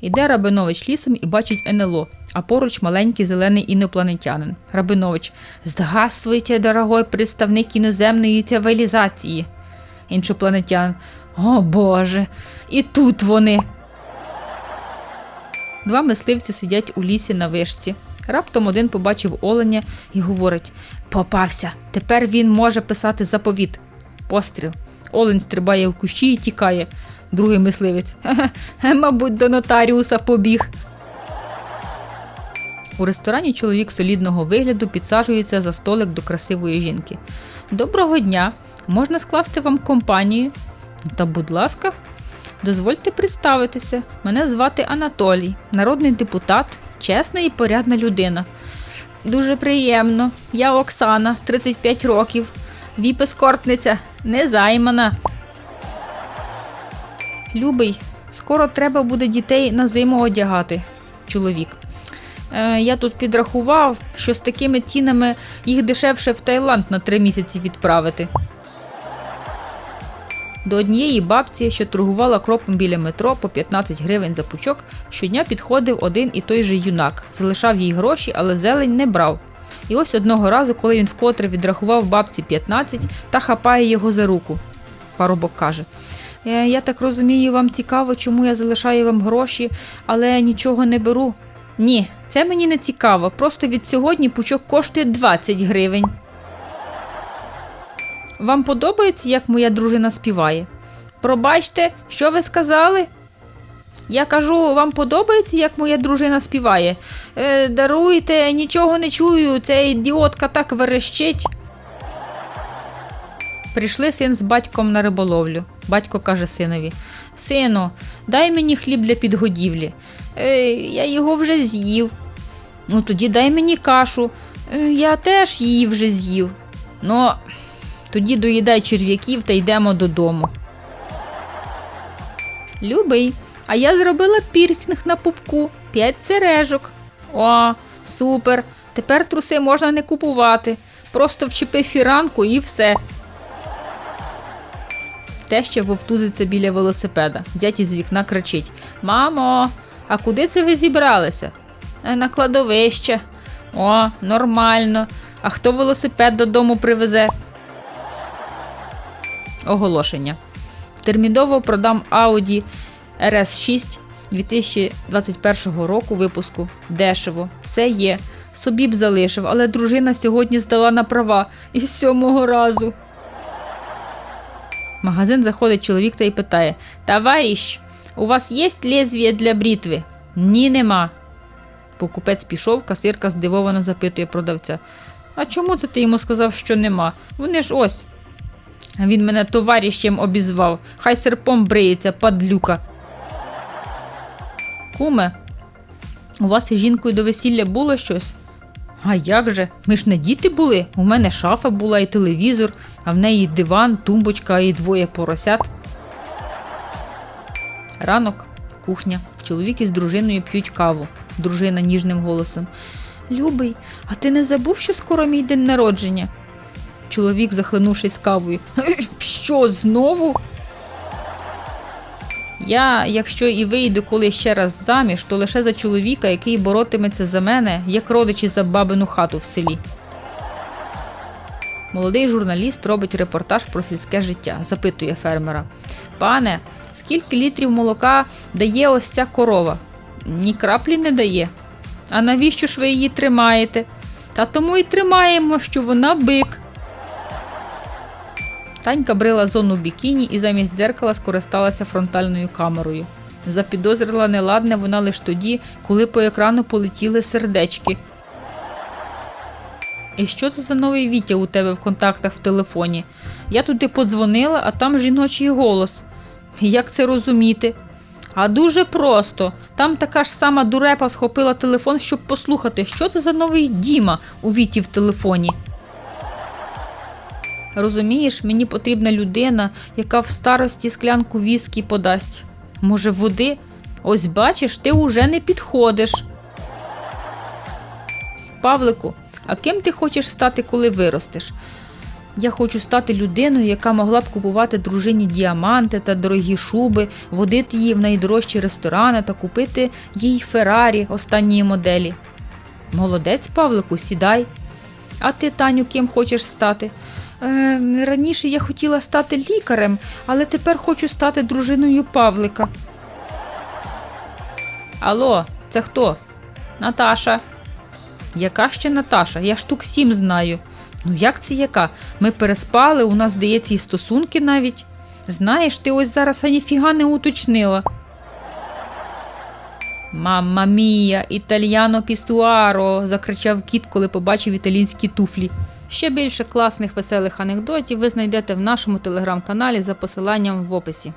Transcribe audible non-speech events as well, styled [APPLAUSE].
Іде Рабинович лісом і бачить НЛО, а поруч маленький зелений інопланетянин. Рабинович. Здравствуйте, дорогой представник іноземної цивілізації. Іншопланетян. О Боже, і тут вони. Два мисливці сидять у лісі на вишці. Раптом один побачив оленя і говорить: Попався, тепер він може писати заповіт. Постріл. Олень стрибає в кущі і тікає. Другий мисливець. «Хе-хе, [LAUGHS] Мабуть, до нотаріуса побіг. У ресторані чоловік солідного вигляду підсаджується за столик до красивої жінки. Доброго дня! Можна скласти вам компанію? Та, будь ласка, дозвольте представитися. Мене звати Анатолій, народний депутат, чесна і порядна людина. Дуже приємно. Я Оксана, 35 років. Віп-ескортниця, незаймана. Любий, скоро треба буде дітей на зиму одягати. Чоловік. Е, я тут підрахував, що з такими цінами їх дешевше в Таїланд на три місяці відправити. До однієї бабці, що торгувала кропом біля метро по 15 гривень за пучок, щодня підходив один і той же юнак, залишав їй гроші, але зелень не брав. І ось одного разу, коли він вкотре відрахував бабці 15 та хапає його за руку. Парубок каже: «Е, Я так розумію, вам цікаво, чому я залишаю вам гроші, але нічого не беру. Ні, це мені не цікаво. Просто від сьогодні пучок коштує 20 гривень. Вам подобається, як моя дружина співає? Пробачте, що ви сказали? Я кажу, вам подобається, як моя дружина співає? Е, даруйте, нічого не чую, ця ідіотка так верещить. Прийшли син з батьком на риболовлю. Батько каже синові: Сину, дай мені хліб для підгодівлі. Е, я його вже з'їв. Ну тоді дай мені кашу. Е, я теж її вже з'їв. Ну, тоді доїдай черв'яків та йдемо додому. Любий, а я зробила пірсінг на пупку, п'ять сережок. О, супер. Тепер труси можна не купувати. Просто вчепи фіранку і все. Теща вовтузиться біля велосипеда. Зять із вікна кричить: Мамо, а куди це ви зібралися? «Е, На кладовище. О, нормально. А хто велосипед додому привезе? Оголошення. Терміново продам Audi RS6 2021 року випуску. Дешево. Все є. Собі б залишив, але дружина сьогодні здала на права із сьомого разу. Магазин заходить чоловік та й питає: Товарищ, у вас є лезвіє для бритви? Ні, нема. Покупець пішов, касирка здивовано запитує продавця. А чому це ти йому сказав, що нема? Вони ж ось. Він мене товаріщем обізвав. Хай серпом бриється, падлюка. Куме, у вас із жінкою до весілля було щось? А як же? Ми ж не діти були. У мене шафа була і телевізор, а в неї диван, тумбочка і двоє поросят. Ранок, кухня. Чоловік із дружиною п'ють каву. Дружина ніжним голосом. Любий, а ти не забув, що скоро мій день народження? Чоловік, захлинувшись кавою. Що знову? Я, якщо і вийду коли ще раз заміж, то лише за чоловіка, який боротиметься за мене, як родичі за бабину хату в селі. Молодий журналіст робить репортаж про сільське життя. Запитує фермера: Пане, скільки літрів молока дає ось ця корова? Ні краплі не дає. А навіщо ж ви її тримаєте? Та тому і тримаємо, що вона бик. Танька брила зону бікіні і замість дзеркала скористалася фронтальною камерою. Запідозрила неладне вона лише тоді, коли по екрану полетіли сердечки. І що це за новий Вітя у тебе в контактах в телефоні? Я туди подзвонила, а там жіночий голос. Як це розуміти? А дуже просто. Там така ж сама дурепа схопила телефон, щоб послухати, що це за новий Діма у Віті в телефоні. Розумієш, мені потрібна людина, яка в старості склянку віскі подасть. Може, води? Ось бачиш, ти уже не підходиш. Павлику, а ким ти хочеш стати, коли виростеш? Я хочу стати людиною, яка могла б купувати дружині діаманти та дорогі шуби, водити її в найдорожчі ресторани та купити їй Феррарі останньої моделі. Молодець, Павлику, сідай. А ти, Таню, ким хочеш стати? Е, раніше я хотіла стати лікарем, але тепер хочу стати дружиною Павлика. Алло, це хто? Наташа. Яка ще Наташа? Я штук сім знаю. Ну як це яка? Ми переспали, у нас, здається, і стосунки навіть. Знаєш, ти ось зараз аніфіга не уточнила. Мамма мія, італьяно пістуаро, закричав кіт, коли побачив італійські туфлі. Ще більше класних веселих анекдотів ви знайдете в нашому телеграм-каналі за посиланням в описі.